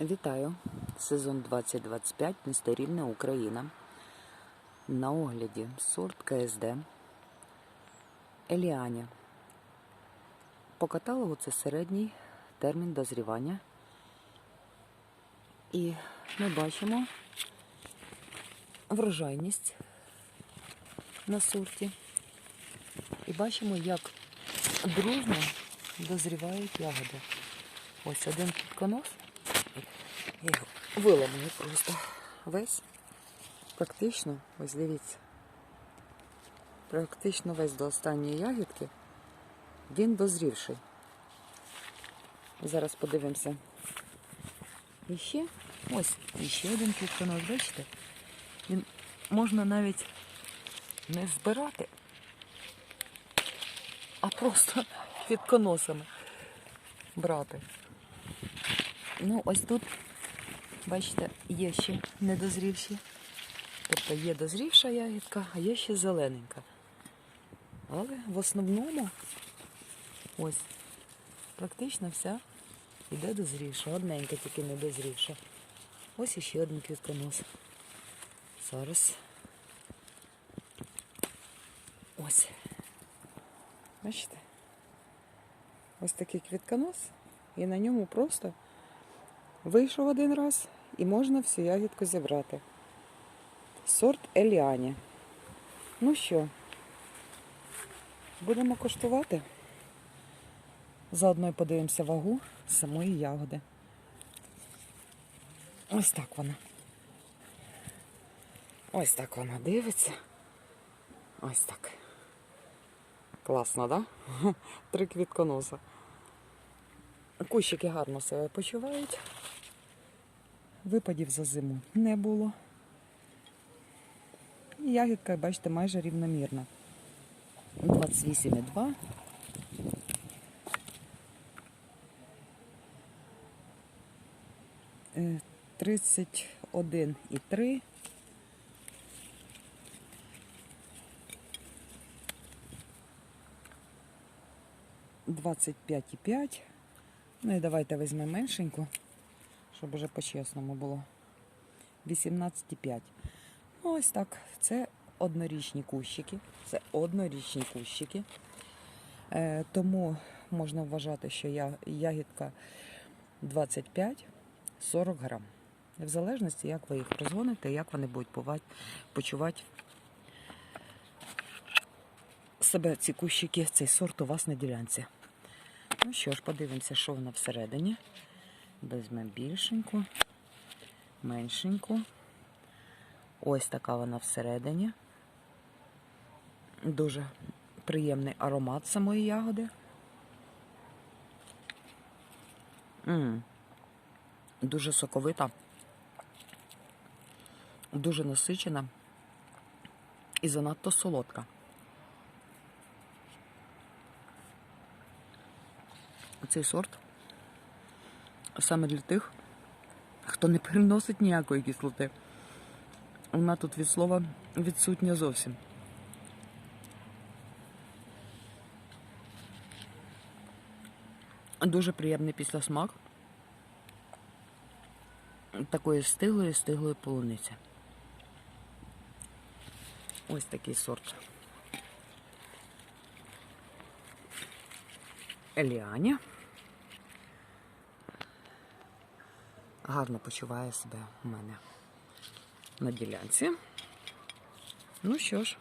Вітаю! Сезон 2025 Несторільна Україна. На огляді сорт КСД Еліаня. По каталогу це середній термін дозрівання. І ми бачимо врожайність на сорті. І бачимо, як дружно дозрівають ягоди. Ось один кітконос. Виламаю просто весь. Практично, ось дивіться. Практично весь до останньої ягідки. Він дозрівший. Зараз подивимося. І ще ось іще один квітконос, бачите? Він можна навіть не збирати, а просто квітконосами брати. Ну, ось тут, бачите, є ще недозрівші. Тобто є дозрівша ягідка, а є ще зелененька. Але в основному ось практично вся йде дозрівша. Одненька тільки не дозрівша. Ось іще один квітконос. Зараз. Ось. Бачите? Ось такий квітконос, і на ньому просто вийшов один раз і можна всю ягідку зібрати. Сорт Еліані. Ну що, будемо коштувати. Заодно й подивимося вагу самої ягоди. Ось так вона. Ось так вона дивиться. Ось так. Класно, так? Да? Три квітконоса. Кущики гарно себе почувають. Випадів за зиму не було. І ягідка, бачите, майже рівномірна. 28,2. Е, 31,3. Двадцять п'ять і п'ять. Ну і давайте візьмемо меншеньку, щоб вже по-чесному було. 18,5. Ну, ось так. Це однорічні кущики. Це однорічні кущики. Е, тому можна вважати, що я, ягідка 25-40 грам. В залежності, як ви їх розгоните, як вони будуть бувати, почувати себе ці кущики, цей сорт у вас на ділянці. Ну що ж, подивимося, що вона всередині. Візьмемо більшеньку, меншеньку. Ось така вона всередині. Дуже приємний аромат самої ягоди. М-м. Дуже соковита, дуже насичена і занадто солодка. Цей сорт саме для тих, хто не переносить ніякої кислоти. Вона тут від слова відсутня зовсім. Дуже приємний післясмак такої стиглої, стиглої полуниці. Ось такий сорт. Еліані. Гарно почуває себе у мене на ділянці. Ну що ж,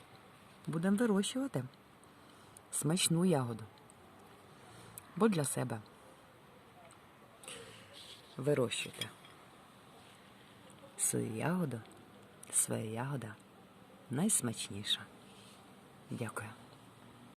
будемо вирощувати смачну ягоду. Бо для себе вирощуйте свою ягоду, своя ягода найсмачніша. Дякую.